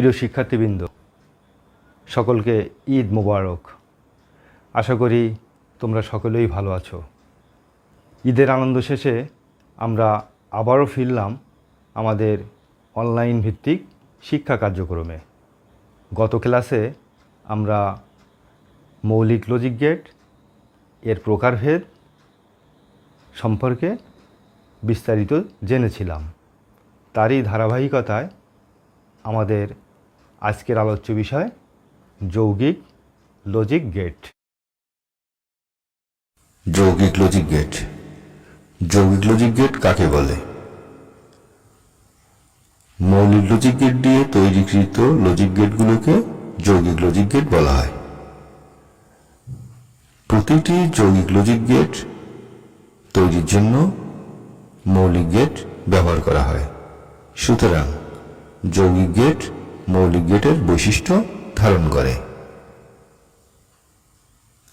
প্রিয় শিক্ষার্থীবৃন্দ, সকলকে ঈদ মোবারক। আশা করি তোমরা সকলেই ভালো আছো। ঈদের আনন্দ শেষে আমরা আবারও ফিরলাম আমাদের অনলাইন ভিত্তিক শিক্ষা কার্যক্রমে। গত ক্লাসে আমরা মৌলিক লজিক গেটের প্রকারভেদ সম্পর্কে বিস্তারিত জেনেছিলাম। তারই ধারাবাহিকতায় আমাদের আজকের আলোচ্য বিষয়, যৌগিক লজিক গেট যৌগিক লজিক গেট যৌগিক লজিক গেট কাকে বলে? মৌলিক লজিক গেট দিয়ে তৈরিকৃত লজিক গেটগুলোকে যৌগিক লজিক গেট বলা হয়। প্রতিটি যৌগিক লজিক গেট তৈরির জন্য মৌলিক গেট ব্যবহার করা হয়। সুতরাং যৌগিক গেট মৌলিক গেটের বৈশিষ্ট্য ধারণ করে।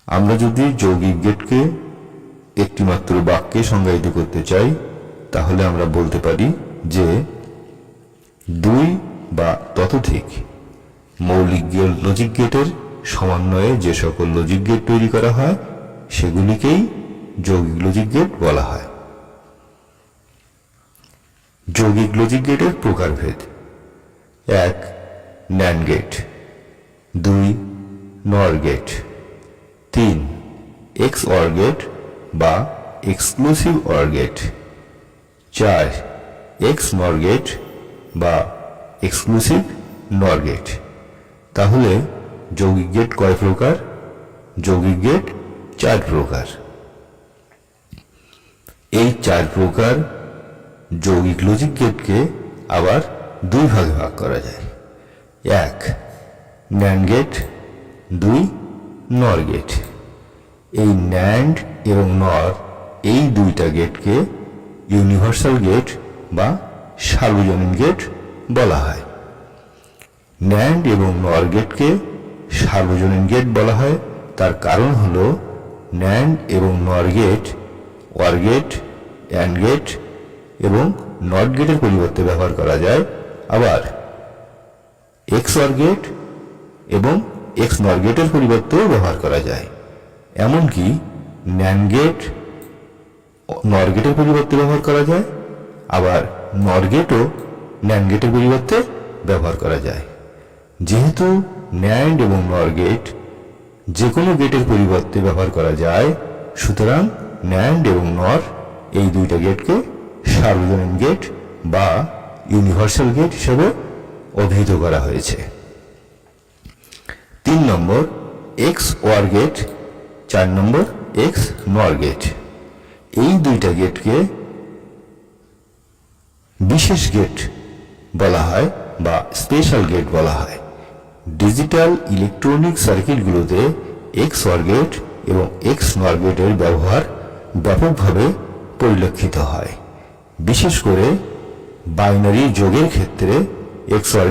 আমরা যদি যৌগিক গেটকে একটিমাত্র বাক্যে সংজ্ঞায়িত করতে চাই, তাহলে আমরা বলতে পারি যে দুই বা ততোধিক মৌলিক লজিক গেটের সমন্বয়ে যে সকল লজিক গেট তৈরি করা হয়, সেগুলিকেই যৌগিক লজিক গেট বলা হয়। যৌগিক লজিক গেটের প্রকারভেদ। এক ন্যান গেট দুই নর গেট তিন এক্স অর গেট বা এক্সক্লুসিভ অর গেট চার এক্স নর গেট বা এক্সক্লুসিভ নর গেট তাহলে যৌগিক গেট কয় প্রকার? যৌগিক গেট চার প্রকার। এই চার প্রকার যৌগিক লজিক গেটকে আবার দুই ভাগে ভাগ করা যায়। এক ন্যান্ড গেট দুই নর গেট এই ন্যান্ড এবং নর এই দুইটা গেটকে ইউনিভার্সাল গেট বা সার্বজনীন গেট বলা হয়। ন্যান্ড এবং নর গেটকে সার্বজনীন গেট বলা হয়। তার কারণ হল ন্যান্ড এবং nor gate or gate and gate এবং নট গেটের পরিবর্তে ব্যবহার করা যায়। আবার এক্স ওয়ার গেট এবং এক্স নর গেটের পরিবর্তেও ব্যবহার করা যায়। এমনকি ন্যান গেট নর পরিবর্তে ব্যবহার করা যায়, আবার নর গেটও ন্যান গেটের পরিবর্তে ব্যবহার করা যায়। যেহেতু ন্যান্ড এবং নর গেট যে কোনো গেটের পরিবর্তে ব্যবহার করা যায়, সুতরাং ন্যান্ড এবং নর এই দুইটা গেটকে সার্বজনীন গেট বা ইউনিভার্সাল গেট হিসেবে অভিহিত করা হয়েছে। তিন নম্বর এক্স ওয়ার গেট চার নম্বর এক্স নর গেট এই দুইটা গেটকে বিশেষ গেট বলা হয় বা স্পেশাল গেট বলা হয়। ডিজিটাল ইলেকট্রনিক সার্কিটগুলোতে এক্স ওয়ার গেট এবং এক্স নর গেটের ব্যবহার ব্যাপকভাবে পরিলক্ষিত হয়। বিশেষ করে বাইনারি যোগের ক্ষেত্রে এক্স ওয়ার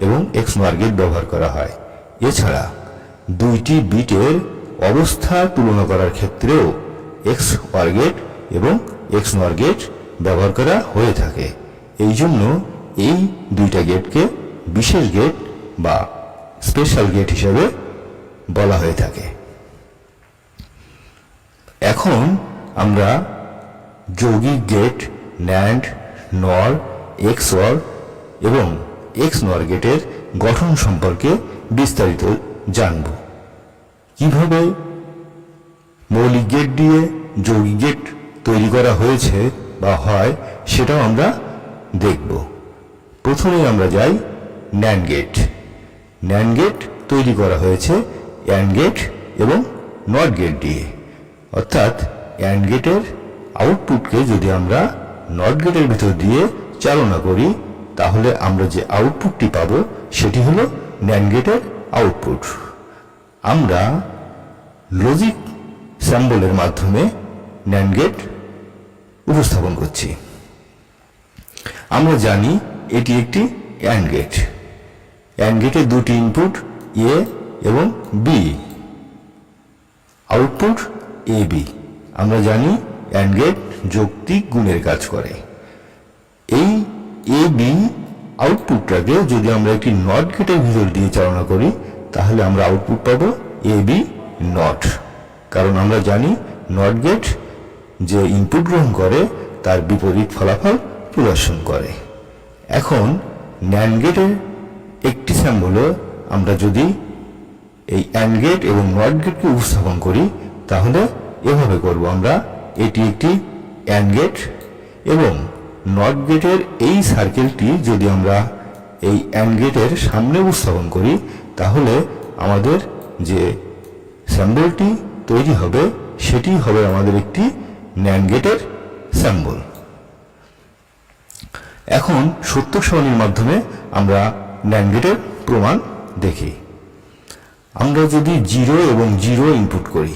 এবং এক্স নর গেট ব্যবহার করা হয়। এছাড়া দুইটি বিটের অবস্থা তুলনা করার ক্ষেত্রেও এক্স ওয়ার এবং এক্স নর গেট ব্যবহার করা হয়ে থাকে। এই জন্য এই দুইটা গেটকে বিশেষ গেট বা স্পেশাল গেট হিসেবে বলা হয়ে থাকে। এখন আমরা যৌগিক gate nand nor ex or এবং এক্স নর গেটের গঠন সম্পর্কে বিস্তারিত জানব। কীভাবে মৌলিক গেট দিয়ে যৌগিক গেট তৈরি করা হয়েছে বা হয়, সেটাও আমরা দেখব। প্রথমে আমরা যাই ন্যান গেট ন্যান গেট তৈরি করা হয়েছে অ্যান্ড গেট এবং নট গেট দিয়ে। অর্থাৎ অ্যান্ড গেটের আউটপুটকে যদি আমরা নট গেটের ভিতর দিয়ে চালনা করি তাহলে আমরা যে আউটপুটটি পাব, সেটি হল ন্যান গেটের আউটপুট আমরা লজিক স্যাম্বলের মাধ্যমে ন্যান গেট উপস্থাপন করছি। আমরা জানি এটি একটি অ্যান্ড গেট অ্যান্ড গেটে দুটি ইনপুট এ এবং বি আউটপুট এ বি আমরা জানি অ্যান্ড গেট যৌক্তিক গুণের কাজ করে। এই এ বি আউটপুটটাকে যদি আমরা একটি নট গেটের ভিতর দিয়ে চালনা করি, তাহলে আমরা আউটপুট পাবো এ বি নট কারণ আমরা জানি নট গেট যে ইনপুট গ্রহণ করে, তার বিপরীত ফলাফল প্রদর্শন করে। এখন ন্যান্ড গেটের একটি স্যাম্বলও আমরা যদি এই অ্যান্ড গেট এবং নট গেটকে উপস্থাপন করি, তাহলে এভাবে করব আমরা, এটি একটি অ্যান্ড গেট এবং নট গেটের এই সার্কেলটি যদি আমরা এই অ্যান্ড গেটের সামনে উপস্থাপন করি, তাহলে আমাদের যে স্যাম্বলটি তৈরি হবে, সেটি হবে আমাদের একটি ন্যান্ড গেটের স্যাম্বল এখন সত্য সারণীর মাধ্যমে আমরা ন্যান্ড গেটের প্রমাণ দেখি। আমরা যদি জিরো এবং জিরো ইনপুট করি,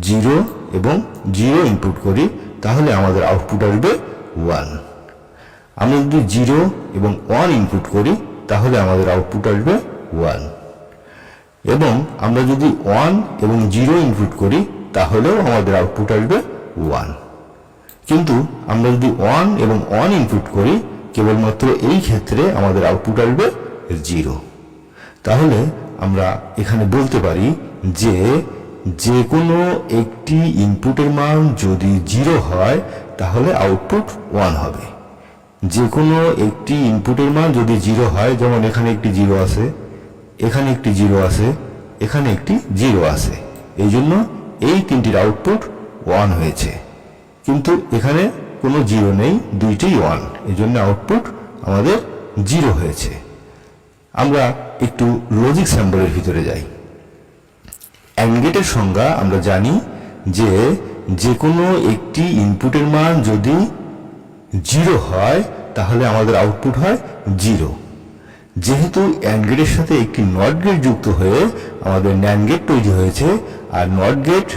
জিরো এবং জিরো ইনপুট করি, তাহলে আমাদের আউটপুট আসবে ওয়ান আমরা যদি জিরো এবং ওয়ান ইনপুট করি, তাহলে আমাদের আউটপুট আসবে ওয়ান এবং আমরা যদি ওয়ান এবং জিরো ইনপুট করি, তাহলেও আমাদের আউটপুট আসবে ওয়ান কিন্তু আমরা যদি ওয়ান এবং ওয়ান ইনপুট করি, কেবলমাত্র এই ক্ষেত্রে আমাদের আউটপুট আসবে জিরো তাহলে আমরা এখানে বলতে পারি যে যে কোনো একটি ইনপুটের মান যদি জিরো হয় তাহলে আউটপুট ওয়ান হবে। যে কোনো একটি ইনপুটের মান যদি জিরো হয়, যেমন এখানে একটি জিরো আছে, এখানে একটি জিরো আছে, এখানে একটি জিরো আছে, এই জন্য এই তিনটির আউটপুট ওয়ান হয়েছে। কিন্তু এখানে কোনো জিরো নেই দুইটাই ওয়ান এই জন্য আউটপুট আমাদের জিরো হয়েছে। আমরা একটু লজিক স্যাম্বলের ভিতরে যাই। অ্যাঙ্গেটের সংজ্ঞা আমরা জানি যে যে কোনো একটি ইনপুটের মান যদি জিরো হয়, তাহলে আমাদের আউটপুট হয় জিরো যেহেতু অ্যান্ড গেটের সাথে একটি নট গেট যুক্ত হয়ে আমাদের ন্যান্ড গেট তৈরি হয়েছে, আর নট গেট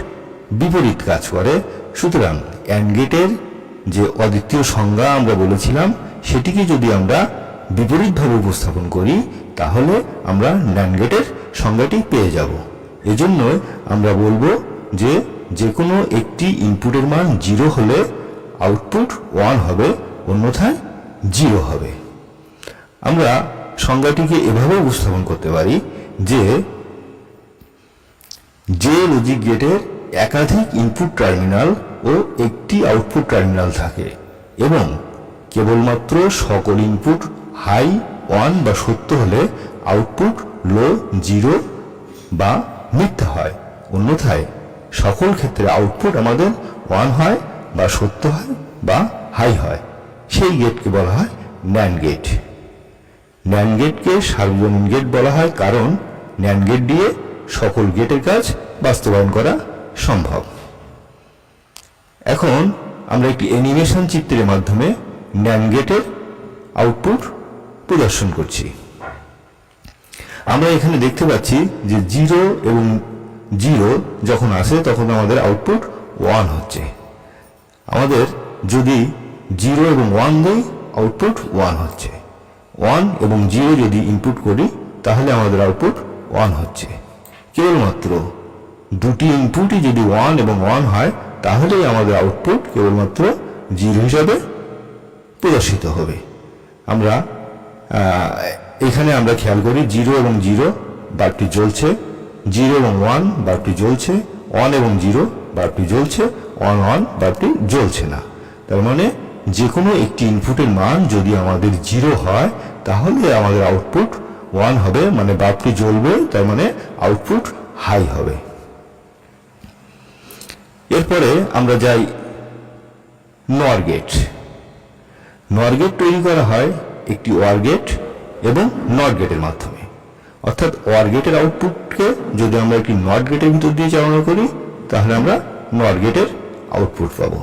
বিপরীত কাজ করে, সুতরাং অ্যান্ড গেটের যে অদ্বিতীয় সংজ্ঞা আমরা বলেছিলাম, সেটিকে যদি আমরা বিপরীতভাবে উপস্থাপন করি, তাহলে আমরা ন্যান্ড গেটের সংজ্ঞাটি পেয়ে যাব। এজন্য আমরা বলব যে যে কোনো একটি ইনপুটের মান জিরো হলে আউটপুট ওয়ান হবে, অন্যথায় জিরো হবে। আমরা সংজ্ঞাটিকে এভাবে উপস্থাপন করতে পারি যে যে লজিক গেটের একাধিক ইনপুট টার্মিনাল ও একটি আউটপুট টার্মিনাল থাকে এবং কেবলমাত্র সকল ইনপুট হাই ওয়ান বা সত্য হলে আউটপুট লো জিরো বা মিথ্যা হয়, অন্যথায় সকল ক্ষেত্রে আউটপুট আমাদের ওয়ান হয় বা সত্য হয় বা হাই হয়। সেই গেটকে বলা হয় ন্যান্ড গেট ন্যান্ড গেটকে সার্বজনীন গেট বলা হয় কারণ ন্যান্ড গেট দিয়ে সকল গেটের কাজ বাস্তবায়ন করা সম্ভব। এখন আমরা একটি অ্যানিমেশন চিত্রের মাধ্যমে ন্যান্ড গেটের আউটপুট প্রদর্শন করছি। আমরা এখানে দেখতে পাচ্ছি যে জিরো এবং জিরো যখন আসে, তখন আমাদের আউটপুট ওয়ান হচ্ছে। আমাদের যদি জিরো এবং ওয়ান দেই আউটপুট ওয়ান হচ্ছে। ওয়ান এবং জিরো যদি ইনপুট করি, তাহলে আমাদের আউটপুট ওয়ান হচ্ছে। কেবলমাত্র দুটি ইনপুটই যদি ওয়ান এবং ওয়ান হয়, তাহলেই আমাদের আউটপুট কেবলমাত্র জিরো হিসাবে প্রদর্শিত হবে। আমরা এখানে আমরা খেয়াল করি, জিরো এবং জিরো বাল্বটি জ্বলছে। জিরো এবং ওয়ান বাল্বটি জ্বলছে, ওয়ান এবং জিরো বাল্বটি জ্বলছে, ওয়ান ওয়ান বাল্বটি জ্বলছে না। তার মানে যে কোনো একটি ইনপুটের মান যদি আমাদের জিরো হয়, তাহলে আমাদের আউটপুট ওয়ান হবে মানে বাল্বটি জ্বলবে, তার মানে আউটপুট হাই হবে। এরপরে আমরা যাই নর গেট। নর গেট তৈরি করা হয় একটি ওয়ার গেট এবং নট গেটের মাধ্যমে। অর্থাৎ ওয়ার গেটের আউটপুটকে যদি আমরা একটি নট গেটের ভিতর দিয়ে চালনা করি, তাহলে আমরা নট গেটের আউটপুট পাবো।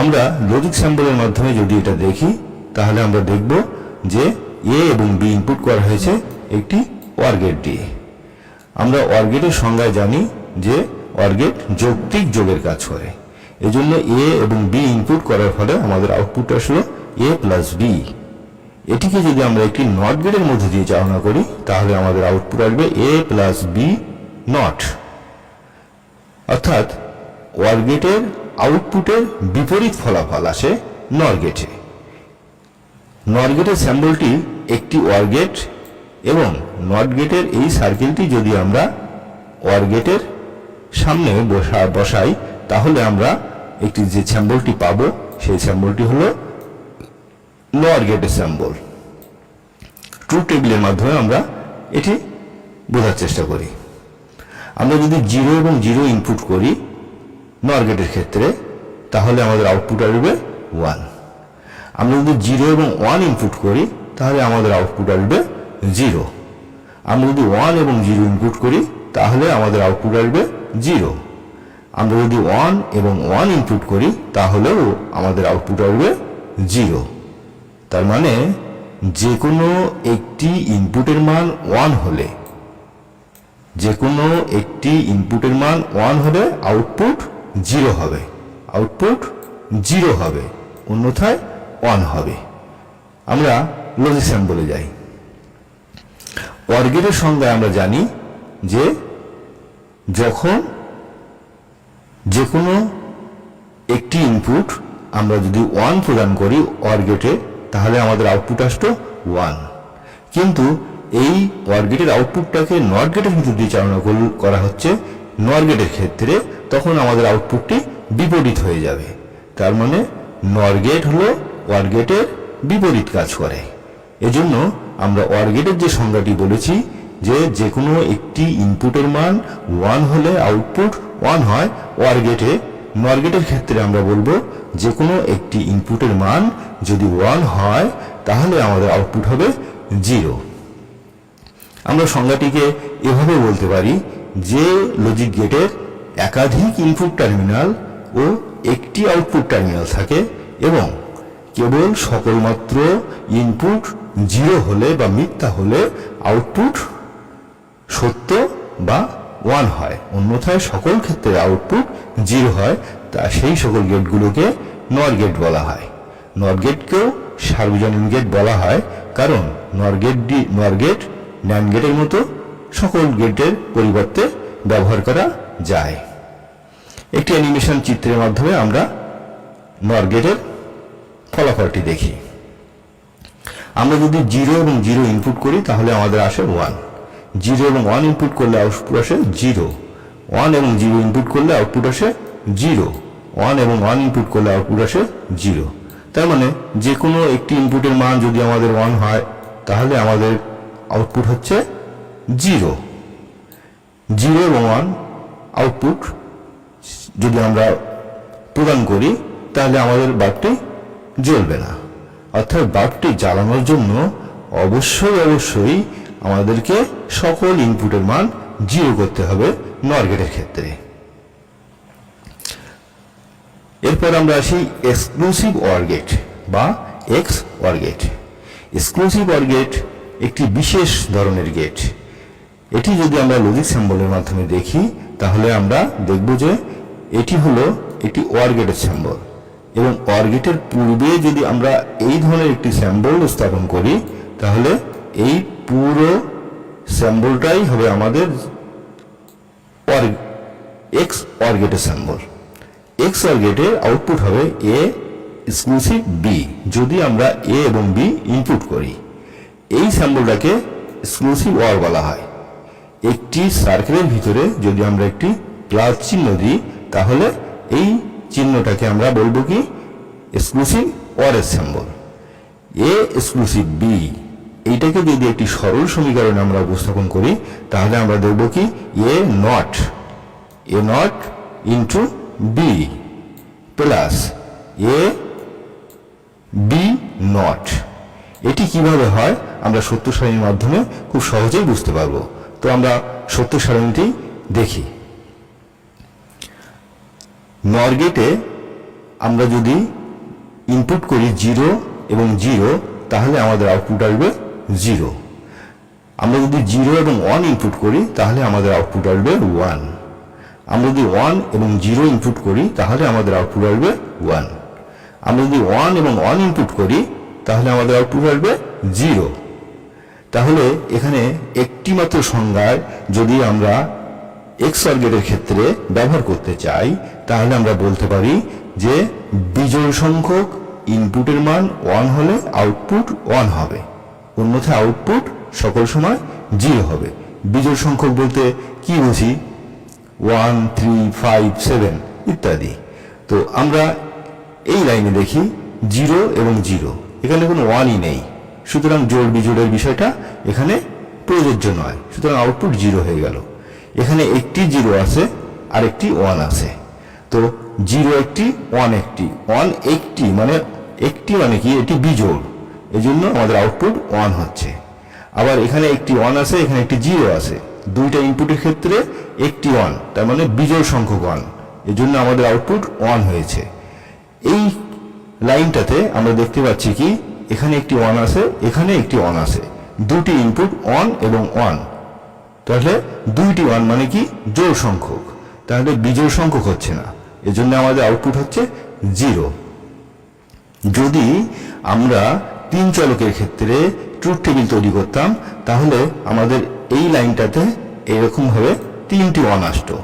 আমরা লজিক স্যাম্পলের মাধ্যমে যদি এটা দেখি, তাহলে আমরা দেখব যে এ এবং বি ইনপুট করা হয়েছে একটি ওয়ার গেট দিয়ে। আমরা ওয়ার গেটের সংজ্ঞায় জানি যে ওয়ার গেট যৌক্তিক যোগের কাজ করে। এজন্য এ এবং বি ইনপুট করার ফলে আমাদের আউটপুট আসলো এ প্লাস বি এটিকে যদি আমরা একটি নট গেটের মধ্যে দিয়ে চালনা করি, তাহলে আমাদের আউটপুট আসবে এ প্লাস বি নট অর্থাৎ ওয়ার গেটের আউটপুটের বিপরীত ফলাফল আসে নর গেটে নট গেটের স্যাম্বলটি একটি ওয়ার গেট এবং নট গেটের এই সার্কেলটি যদি আমরা ওয়ার গেটের সামনে বসা, বসাই, তাহলে আমরা একটি যে স্যাম্বলটি পাবো, সেই স্যাম্বলটি হলো নট গেটের স্যাম্বল ট্রু টেবিলের মাধ্যমে আমরা এটি বোঝার চেষ্টা করি। আমরা যদি জিরো এবং জিরো ইনপুট করি নর গেটের ক্ষেত্রে, তাহলে আমাদের আউটপুট আসবে ওয়ান আমরা যদি জিরো এবং ওয়ান ইনপুট করি, তাহলে আমাদের আউটপুট আসবে জিরো আমরা যদি ওয়ান এবং জিরো ইনপুট করি, তাহলে আমাদের আউটপুট আসবে জিরো আমরা যদি ওয়ান এবং ওয়ান ইনপুট করি, তাহলেও আমাদের আউটপুট আসবে জিরো তার মানে যে কোনো একটি ইনপুটের মান ওয়ান হলে যে কোনো একটি ইনপুটের মান ওয়ান হলে আউটপুট জিরো হবে। আউটপুট জিরো হবে, অন্যথায় ওয়ান হবে। আমরা লজিক বলে যাই। অর্গেটের সংজ্ঞায় আমরা জানি যে, যখন যে কোনো একটি ইনপুট আমরা যদি ওয়ান প্রদান করি অর গেটে তাহলে আমাদের আউটপুট আসতো ওয়ান কিন্তু এই অর গেটের আউটপুটটাকে নট গেটের ভিতর দিয়ে চালনা কর- হচ্ছে নর গেটের ক্ষেত্রে। তখন আমাদের আউটপুটটি বিপরীত হয়ে যাবে। তার মানে নর গেট হলো ওয়ার গেটের বিপরীত কাজ করে। এজন্য আমরা অর গেটের যে সংজ্ঞাটি বলেছি, যে যে কোনো একটি ইনপুটের মান ওয়ান হলে আউটপুট ওয়ান হয় ওয়ার গেটে নর গেটের ক্ষেত্রে আমরা বলব যে কোনো একটি ইনপুটের মান যদি ওয়ান হয়, তাহলে আমাদের আউটপুট হবে জিরো আমরা সংজ্ঞাটিকে এভাবে বলতে পারি যে লজিক গেটের একাধিক ইনপুট টার্মিনাল ও একটি আউটপুট টার্মিনাল থাকে এবং কেবল সকলমাত্র ইনপুট জিরো হলে বা মিথ্যা হলে আউটপুট সত্য বা ওয়ান হয়, অন্যথায় সকল ক্ষেত্রে আউটপুট জিরো হয়, তা সেই সকল গেটগুলোকে নর গেট বলা হয়। নর গেটকেও সার্বজনীন গেট বলা হয়, কারণ nor gate D nor gate nand গেটের মতো সকল গেটের পরিবর্তে ব্যবহার করা যায়। একটি অ্যানিমেশন চিত্রের মাধ্যমে আমরা নর গেটের ফলাফলটি দেখি। আমরা যদি জিরো এবং জিরো ইনপুট করি, তাহলে আমাদের আসে ওয়ান জিরো এবং ওয়ান ইনপুট করলে আউটপুট আসে জিরো। ওয়ান এবং জিরো ইনপুট করলে আউটপুট আসে জিরো। ওয়ান এবং ওয়ান ইনপুট করলে আউটপুট আসে জিরো। তার মানে যে কোনো একটি ইনপুটের মান যদি আমাদের ওয়ান হয়, তাহলে আমাদের আউটপুট হচ্ছে জিরো। জিরো এবং ওয়ান আউটপুট যদি আমরা প্রদান করি, তাহলে আমাদের বাল্বটি জ্বলবে না। অর্থাৎ বাল্বটি জ্বালানোর জন্য অবশ্যই অবশ্যই আমাদেরকে সকল ইনপুটের মান জিরো করতে হবে নর গেটের ক্ষেত্রে। এরপর আমরা আসি এক্সক্লুসিভ অর গেট বা ex or gate exclusive or gate একটি বিশেষ ধরনের গেট এটি যদি আমরা লজিক সিম্বলের মাধ্যমে দেখি, তাহলে আমরা দেখব যে এটি হলো একটি ওয়ার গেটের সিম্বল এবং ওয়ার গেটের পূর্বে যদি আমরা এই ধরনের একটি স্যাম্বল স্থাপন করি, তাহলে এই পুরো স্যাম্বলটাই হবে আমাদের এক্স অর গেটের স্যাম্বল এক্স অর আউটপুট হবে এ এক্সক্লুসিভ বি যদি আমরা এ এবং বি ইনপুট করি। এই স্যাম্বলটাকে এক্সক্লুসিভ অর বলা হয়। একটি সার্কেলের ভিতরে যদি আমরা একটি প্লাস চিহ্ন দিই, তাহলে এই চিহ্নটাকে আমরা বলব কি? এক্সক্লুসিভ অর এর সিম্বল এ এক্সক্লুসিভ বি এইটাকে যদি একটি সরল সমীকরণে আমরা উপস্থাপন করি, তাহলে আমরা দেখব কি? A not A not into B plus A B not এটি কীভাবে হয়? আমরা সত্য সারণীর মাধ্যমে খুব সহজেই বুঝতে পারব। তো আমরা সত্য সারণীটি দেখি। নর গেটে আমরা যদি ইনপুট করি জিরো এবং জিরো তাহলে আমাদের আউটপুট আসবে জিরো আমরা যদি জিরো এবং ওয়ান ইনপুট করি, তাহলে আমাদের আউটপুট আসবে ওয়ান আমরা যদি ওয়ান এবং জিরো ইনপুট করি, তাহলে আমাদের আউটপুট আসবে ওয়ান আমরা যদি ওয়ান এবং ওয়ান ইনপুট করি, তাহলে আমাদের আউটপুট আসবে জিরো তাহলে এখানে একটি মাত্র সংজ্ঞায় যদি আমরা এক্স অর্গেটের ক্ষেত্রে ব্যবহার করতে চাই, তাহলে আমরা বলতে পারি যে বিজোড় সংখ্যক ইনপুটের মান ওয়ান হলে আউটপুট ওয়ান হবে। অন্যথায় আউটপুট সকল সময় জিরো হবে। বিজোড় সংখ্যক বলতে কি বুঝি? ওয়ান থ্রি ফাইভ সেভেন ইত্যাদি। তো আমরা এই লাইনে দেখি জিরো এবং জিরো এখানে কোনো ওয়ানই নেই। সুতরাং জোড় বিজোড়ের বিষয়টা এখানে প্রযোজ্য নয়। সুতরাং আউটপুট জিরো হয়ে গেল। এখানে একটি জিরো আছে আর একটি ওয়ান আছে। তো জিরো একটি ওয়ান একটি। ওয়ান একটি মানে একটি মানে কি? এটি বিজোড়। এই জন্য আমাদের আউটপুট ওয়ান হচ্ছে। আবার এখানে একটি ওয়ান আছে, এখানে একটি জিরো আছে। দুইটা ইনপুটের ক্ষেত্রে একটি ওয়ান তার মানে বিজোড় সংখ্যক ওয়ানের জন্য আমাদের আউটপুট ওয়ান হয়েছে। এই লাইনটাতে আমরা দেখতে পাচ্ছি কি, এখানে একটি ওয়ান আছে, এখানে একটি ওয়ান আছে। দুটি ইনপুট ওয়ান এবং ওয়ান তাহলে দুইটি ওয়ান মানে কি জোর সংখ্যক। তাহলে বিজোড় সংখ্যক হচ্ছে না। এজন্য আমাদের আউটপুট হচ্ছে জিরো যদি আমরা তিন চলকের ক্ষেত্রে ট্রুথ টেবিল তৈরি করতাম, তাহলে আমাদের এই লাইনটাতে এরকম ভাবে তিনটি ওয়ান আসতো।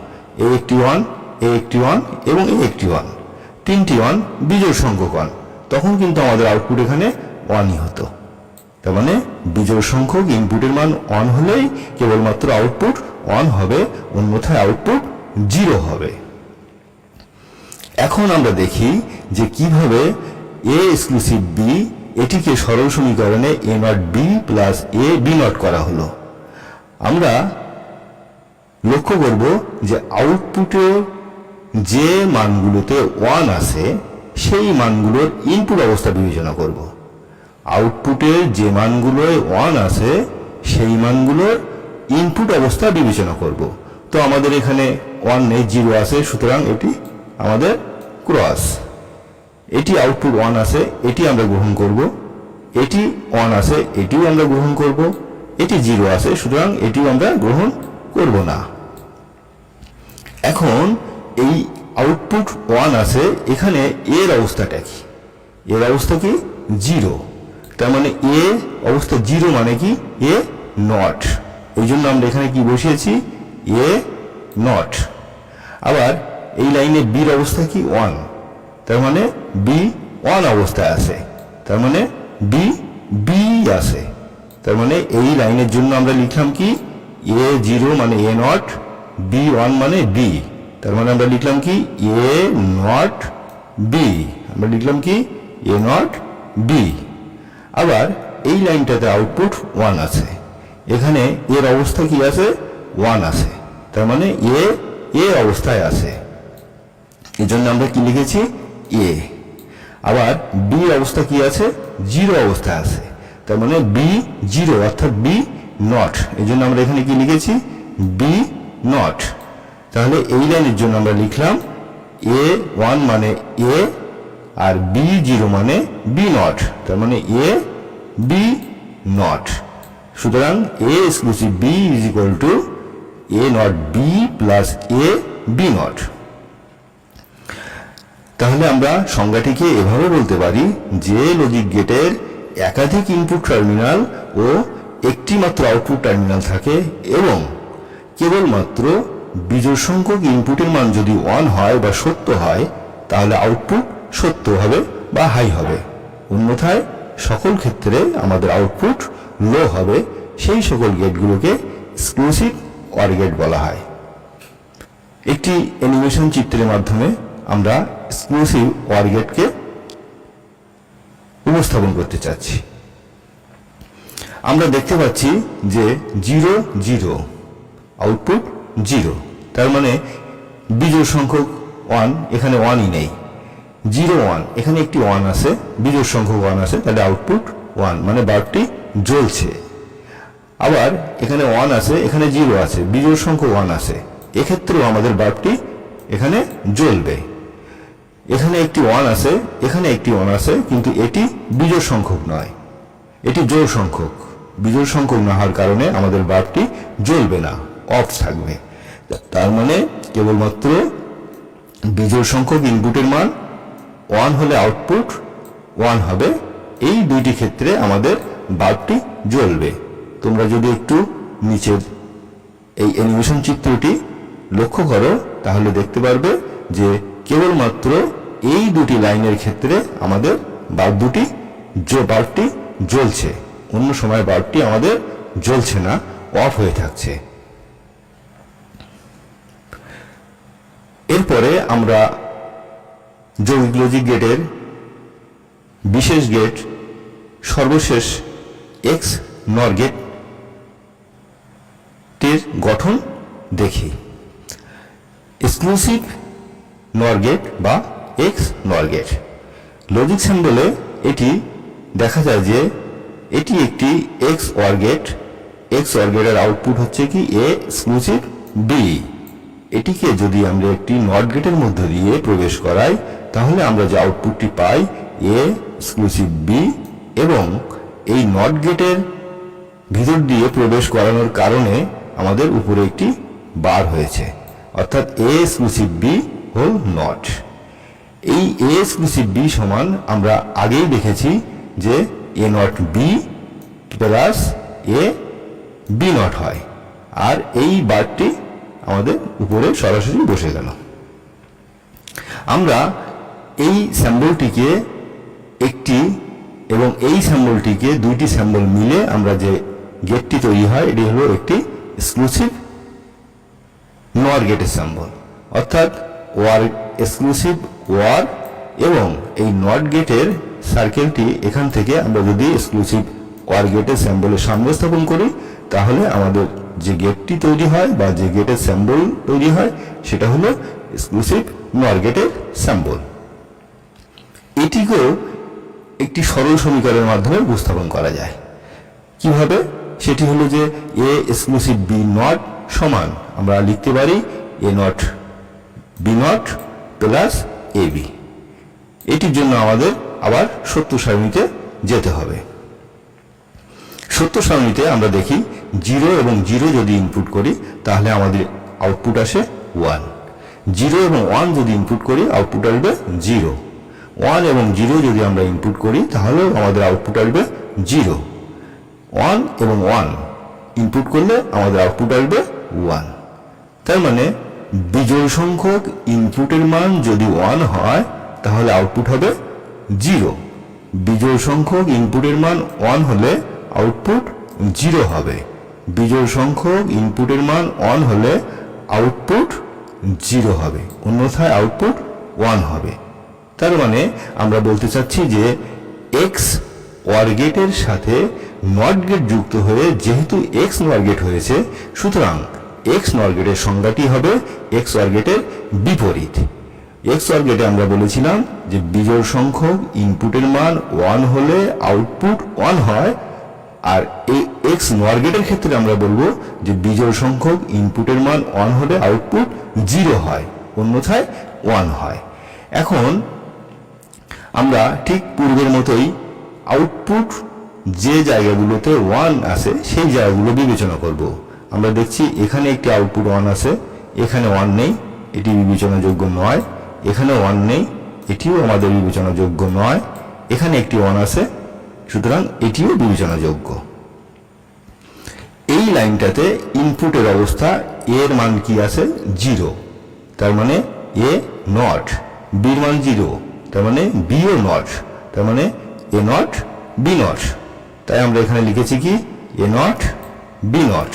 এ একটি ওয়ান এ একটি ওয়ান এবং এ একটি ওয়ান তিনটি ওয়ান বিজোড় সংখ্যক ওয়ান তখন কিন্তু আমাদের আউটপুট এখানে ওয়ানই হতো। তার মানে বিজোড় সংখ্যক ইনপুটের মান ওয়ান হলেই কেবলমাত্র আউটপুট ওয়ান হবে, অন্যথায় আউটপুট জিরো হবে। এখন আমরা দেখি যে কীভাবে এ এক্সক্লুসিভ বি এটিকে সরল সমীকরণে A not B plus A B not করা হলো। আমরা লক্ষ্য করব যে আউটপুটে যে মানগুলোতে ওয়ান আছে, সেই মানগুলোর ইনপুট অবস্থা বিবেচনা করব। আউটপুটের যে মানগুলোয় ওয়ান আছে, সেই মানগুলোর ইনপুট অবস্থা বিবেচনা করব। তো আমাদের এখানে ওয়ান নেই জিরো আছে, সুতরাং এটি আমাদের ক্রস এটি আউটপুট ওয়ান আছে, এটি আমরা গ্রহণ করব। এটি ওয়ান আছে, এটিও আমরা গ্রহণ করব। এটি জিরো আছে, সুতরাং এটিও আমরা গ্রহণ করব না। এখন এই আউটপুট ওয়ান আছে, এখানে এর অবস্থাটা কি? এর অবস্থা কি? জিরো তার মানে এ অবস্থা জিরো মানে কি? এ নট এই জন্য আমরা এখানে কি বসিয়েছি? এ নট আবার এই লাইনে বির অবস্থা কি? ওয়ান তার মানে বি ওয়ান অবস্থায় আছে। তার মানে বি বি আছে। তার মানে এই লাইনের জন্য আমরা লিখলাম কি? এ জিরো মানে এ নট বি ওয়ান মানে বি তার মানে আমরা লিখলাম কি? এ নট বি আমরা লিখলাম কি? এ নট বি আবার এই লাইনটাতে আউটপুট ওয়ান আছে। এখানে এর অবস্থা কি আছে? ওয়ান আছে। তার মানে এ এ অবস্থায় আছে। এই জন্য আমরা কি লিখেছি? এ আবার বি অবস্থা কি আছে? জিরো অবস্থায় আছে। তার মানে বি জিরো অর্থাৎ বি নট এই জন্য আমরা এখানে কি লিখেছি? বি নট তাহলে এই লাইনের জন্য আমরা লিখলাম এ ওয়ান মানে এ আর বি জিরো মানে বি নট তার মানে এ বি নট সুতরাং A exclusive B is equal to A not B plus A B not তাহলে আমরা সংজ্ঞাটিকে এভাবে বলতে পারি যে লজিক গেটের একাধিক ইনপুট টার্মিনাল ও একটি মাত্র আউটপুট টার্মিনাল থাকে এবং কেবলমাত্র বিজোড় সংখ্যক ইনপুটের মান যদি ওয়ান হয় বা সত্য হয়, তাহলে আউটপুট সত্য হবে বা হাই হবে। অন্যথায় সকল ক্ষেত্রে আমাদের আউটপুট লো হবে। সেই সকল গেটগুলোকে এক্সক্লুসিভ অর গেট বলা হয়। একটি অ্যানিমেশন চিত্রের মাধ্যমে আমরা এক্সক্লুসিভ অর গেটকে উপস্থাপন করতে চাচ্ছি। আমরা দেখতে পাচ্ছি যে জিরো জিরো আউটপুট জিরো, তার মানে বিজোড় সংখ্যক ওয়ান এখানে ওয়ানই নেই। জিরো ওয়ান এখানে একটি ওয়ান আছে, বিজোড় সংখ্যক ওয়ান আছে, তাহলে আউটপুট ওয়ান মানে বাল্বটি জ্বলছে। আবার এখানে ওয়ান আছে, এখানে জিরো আছে, বিজোড় সংখ্যক ওয়ান আছে। এক্ষেত্রেও আমাদের বাল্বটি এখানে জ্বলবে। এখানে একটি ওয়ান আছে, এখানে একটি ওয়ান আছে, কিন্তু এটি বিজোড় সংখ্যক নয়। এটি জোড় সংখ্যক। বিজোড় সংখ্যক না হওয়ার কারণে আমাদের বাল্বটি জ্বলবে না অফ থাকবে। তার মানে কেবলমাত্র বিজোড় সংখ্যক ইনপুটের মান ওয়ান হলে আউটপুট ওয়ান হবে। এই দুইটি ক্ষেত্রে আমাদের বাল্বটি জ্বলবে। তোমরা যদি একটু নিচের এই অ্যানিমেশন চিত্রটি লক্ষ্য করো, তাহলে দেখতে পারবে যে কেবলমাত্র এই দুটি লাইনের ক্ষেত্রে আমাদের বাল্ব দুটি জ- বাল্বটি জ্বলছে। অন্য সময় বাল্বটি আমাদের জ্বলছে না অফ হয়ে থাকছে। এরপরে আমরা যৌগিক লজিক গেটের বিশেষ গেট সর্বশেষ এক্স নর গেটের গঠন দেখি। এক্সক্লুসিভ নর গেট বা এক্স নর গেট লজিক সিম্বলে এটি দেখা যায় যে এটি একটি ex or gate ex or গেটের আউটপুট হচ্ছে কি এ এক্সক্লুসিভ বি এটিকে যদি আমরা একটি নট গেটের মধ্য দিয়ে প্রবেশ করাই, তাহলে আমরা যে আউটপুটটি পাই এ এক্সক্লুসিভ বি এবং এই নট গেটের ভিতর দিয়ে প্রবেশ করানোর কারণে আমাদের উপরে একটি বার হয়েছে। অর্থাৎ A exclusive B whole not এই এ এক্সক্লুসিভ বি সমান আমরা আগেই দেখেছি যে A not B plus A B not হয়। আর এই বারটি আমাদের উপরে সরাসরি বসে গেল। আমরা এই স্যাম্বলটিকে একটি এবং এই স্যাম্বলটিকে দুইটি স্যাম্বল মিলে আমরা যে গেটটি তৈরি হয়, এটি হলো একটি এক্সক্লুসিভ নর গেটের স্যাম্বল অর্থাৎ ওয়ার এক্সক্লুসিভ ওয়ার এবং এই নট গেটের সার্কেলটি এখান থেকে আমরা যদি এক্সক্লুসিভ ওয়ার গেটের স্যাম্বলের সামনে স্থাপন করি, তাহলে আমাদের যে গেটটি তৈরি হয় বা যে গেটের স্যাম্বল তৈরি হয়, সেটা হলো এক্সক্লুসিভ নর গেটের স্যাম্বল এটিকেও একটি সরল সমীকরণের মাধ্যমে উপস্থাপন করা যায়। কীভাবে? সেটি হলো যে এ এক্সক্লুসিভ বি নট সমান, আমরা লিখতে পারি A not B not plus A B এটির জন্য আমাদের আবার সত্য সারণীতে যেতে হবে। সত্য সারণীতে আমরা দেখি জিরো এবং জিরো যদি ইনপুট করি, তাহলে আমাদের আউটপুট আসে ওয়ান জিরো এবং ওয়ান যদি ইনপুট করি আউটপুট আসবে জিরো। ওয়ান এবং জিরো যদি আমরা ইনপুট করি, তাহলে আমাদের আউটপুট আসবে জিরো। ওয়ান এবং ওয়ান ইনপুট করলে আমাদের আউটপুট আসবে ওয়ান তার মানে বিজোড় সংখ্যক ইনপুটের মান যদি ওয়ান হয়, তাহলে আউটপুট হবে জিরো বিজোড় সংখ্যক ইনপুটের মান ওয়ান হলে আউটপুট জিরো হবে। বিজোড় সংখ্যক ইনপুটের মান ওয়ান হলে আউটপুট জিরো হবে। অন্যথায় আউটপুট ওয়ান হবে। তার মানে আমরা বলতে চাচ্ছি যে এক্স ওয়ার গেটের সাথে নট গেট যুক্ত হয়ে যেহেতু এক্স নর গেট হয়েছে, সুতরাং এক্স নর গেটের সংজ্ঞাটি হবে এক্স ওয়ার গেটের বিপরীত। এক্স ওয়ার গেটে আমরা বলেছিলাম যে বিজোড় সংখ্যক ইনপুটের মান ওয়ান হলে আউটপুট ওয়ান হয়, আর এই এক্স নর গেটের ক্ষেত্রে আমরা বলব যে বিজোড় সংখ্যক ইনপুটের মান ওয়ান হলে আউটপুট জিরো হয়, অন্যথায় ওয়ান হয়। এখন আমরা ঠিক পূর্বের মতোই আউটপুট যে জায়গাগুলোতে ওয়ান আছে সেই জায়গাগুলো বিবেচনা করব। আমরা দেখছি এখানে একটি আউটপুট ওয়ান আছে, এখানে ওয়ান নেই, এটি বিবেচনাযোগ্য নয়, এখানে ওয়ান নেই, এটিও আমাদের বিবেচনাযোগ্য নয়, এখানে একটি ওয়ান আছে, সুতরাং এটিও বিবেচনাযোগ্য। এই লাইনটাতে ইনপুটের অবস্থা এর মান কি আছে? জিরো তার মানে এ নট বির মান জিরো তার মানে বিও নট তার মানে এ নট বি নট তাই আমরা এখানে লিখেছি কি? A not B not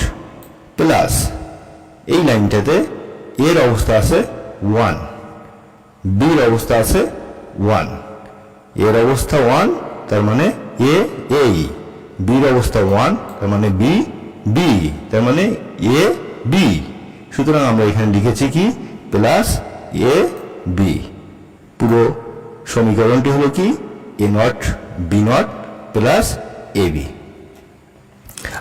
plus এই লাইনটাতে এর অবস্থা আছে ওয়ান বির অবস্থা আছে ওয়ানের অবস্থা ওয়ান তার মানে এ এই বির অবস্থা ওয়ান তার মানে বি বি তার মানে এ বি সুতরাং আমরা এখানে লিখেছি কি? প্লাস এ বি পুরো সমীকরণটি হলো কি? A not B not plus A B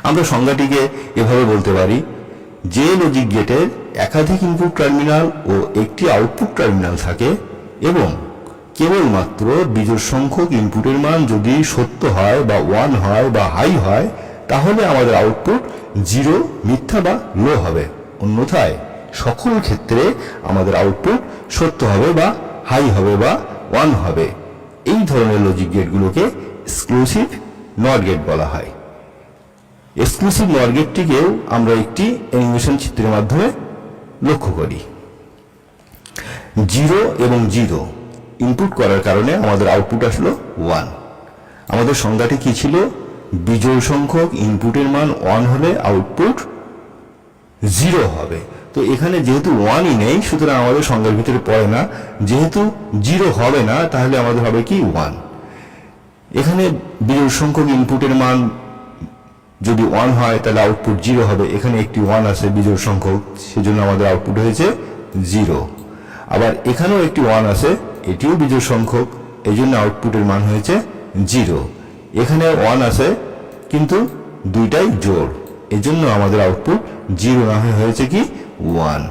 আমরা সংজ্ঞাটিকে এভাবে বলতে পারি, যে লজিক গেটের একাধিক ইনপুট টার্মিনাল ও একটি আউটপুট টার্মিনাল থাকে এবং কেবলমাত্র বিজোড় সংখ্যক ইনপুটের মান যদি সত্য হয় বা ওয়ান হয় বা হাই হয়, তাহলে আমাদের আউটপুট জিরো মিথ্যা বা লো হবে। অন্যথায় সকল ক্ষেত্রে আমাদের আউটপুট সত্য হবে বা হাই হবে বা ওয়ান হবে। এই ধরনের লজিক গেটগুলোকে এক্সক্লুসিভ নট গেট বলা হয়। এক্সক্লুসিভ নট গেটটিকেও আমরা একটি অ্যানিমেশন চিত্রের মাধ্যমে লক্ষ্য করি। জিরো এবং জিরো ইনপুট করার কারণে আমাদের আউটপুট আসলো ওয়ান আমাদের সংজ্ঞাটি কী ছিল? বিজোড় সংখ্যক ইনপুটের মান ওয়ান হলে আউটপুট জিরো হবে। তো এখানে যেহেতু ওয়ানই নেই, সুতরাং আমাদের সংজ্ঞার ভিতরে পড়ে না। যেহেতু জিরো হবে না, তাহলে আমাদের হবে কি ওয়ান এখানে বিজোড় সংখ্যক ইনপুটের মান যদি ওয়ান হয়, তাহলে আউটপুট জিরো হবে। এখানে একটি ওয়ান আছে, বিজোড় সংখ্যক। সেজন্য আমাদের আউটপুট হয়েছে জিরো আবার এখানেও একটি ওয়ান আছে, এটিও বিজোড় সংখ্যক। এই জন্য আউটপুটের মান হয়েছে জিরো এখানে ওয়ান আছে, কিন্তু দুইটাই জোড়। এজন্য আমাদের আউটপুট জিরো না হয়ে হয়েছে কি? ওয়ান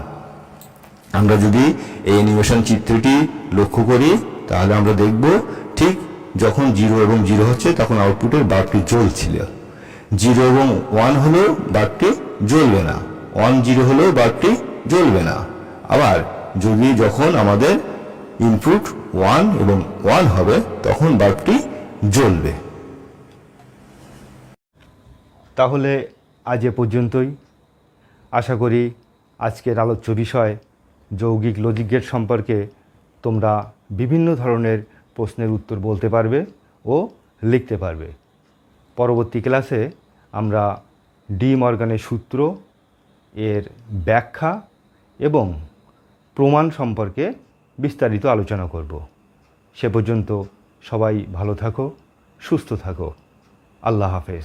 আমরা যদি এই অ্যানিমেশন চিত্রটি লক্ষ্য করি, তাহলে আমরা দেখব, ঠিক যখন জিরো এবং জিরো হচ্ছে, তখন আউটপুটের বাল্বটি জ্বলছিল জিরো এবং ওয়ান হলেও বাল্বটি জ্বলবে না। ওয়ান জিরো হলেও বাল্বটি জ্বলবে না। আবার যদি যখন আমাদের ইনপুট ওয়ান এবং ওয়ান হবে, তখন বাল্বটি জ্বলবে। তাহলে আজ এ পর্যন্তই। আশা করি আজকের আলোচ্য বিষয় যৌগিক লজিক গেট সম্পর্কে তোমরা বিভিন্ন ধরনের প্রশ্নের উত্তর বলতে পারবে ও লিখতে পারবে। পরবর্তী ক্লাসে আমরা ডি মর্গানের সূত্র এর ব্যাখ্যা এবং প্রমাণ সম্পর্কে বিস্তারিত আলোচনা করব। সে পর্যন্ত সবাই ভালো থাকো, সুস্থ থাকো। আল্লাহ হাফেজ।